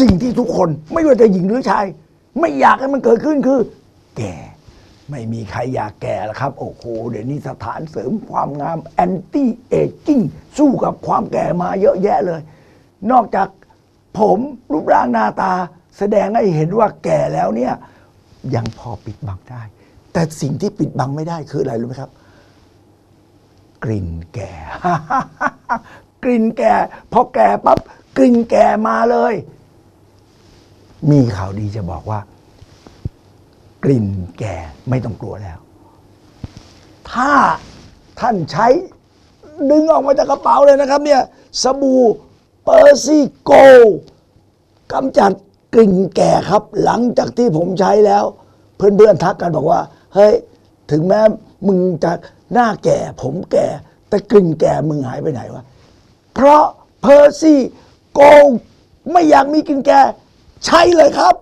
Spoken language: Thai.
สิ่งที่ทุกคนไม่ว่าจะหญิงหรือชาย ไม่อยากให้มันเกิดขึ้นคือ แก่ ไม่มีใครอยากแก่แล้วครับ โอ้โหเดี๋ยวนี้สถานเสริมความงามแอนตี้เอจิ้งสู้กับความแก่มาเยอะแยะเลย นอกจากผมรูปร่างหน้าตา แสดงให้เห็นว่าแก่แล้วเนี่ย ยังพอปิดบังได้ แต่สิ่งที่ปิดบังไม่ได้คืออะไรรู้ไหมครับ กลิ่นแก่ กลิ่นแก่ พอแก่ปั๊บกลิ่นแก่มาเลย มีข่าวดีจะบอกว่า กลิ่นแก่ไม่ต้องกลัวแล้ว ถ้าท่านใช้ดึงออกมาจากกระเป๋าเลยนะครับเนี่ยสบู่เปอร์ซี่โกกำจัดกลิ่นแก่ครับ หลังจากที่ผมใช้แล้ว เพื่อนๆทักกันบอกว่า เฮ้ย ถึงแม้มึงจะหน้าแก่ ผมแก่ แต่กลิ่นแก่มึงหายไปไหนวะ เพราะเพอร์ซี่โกไม่อยากมีกลิ่นแก่ ใช่เลยครับ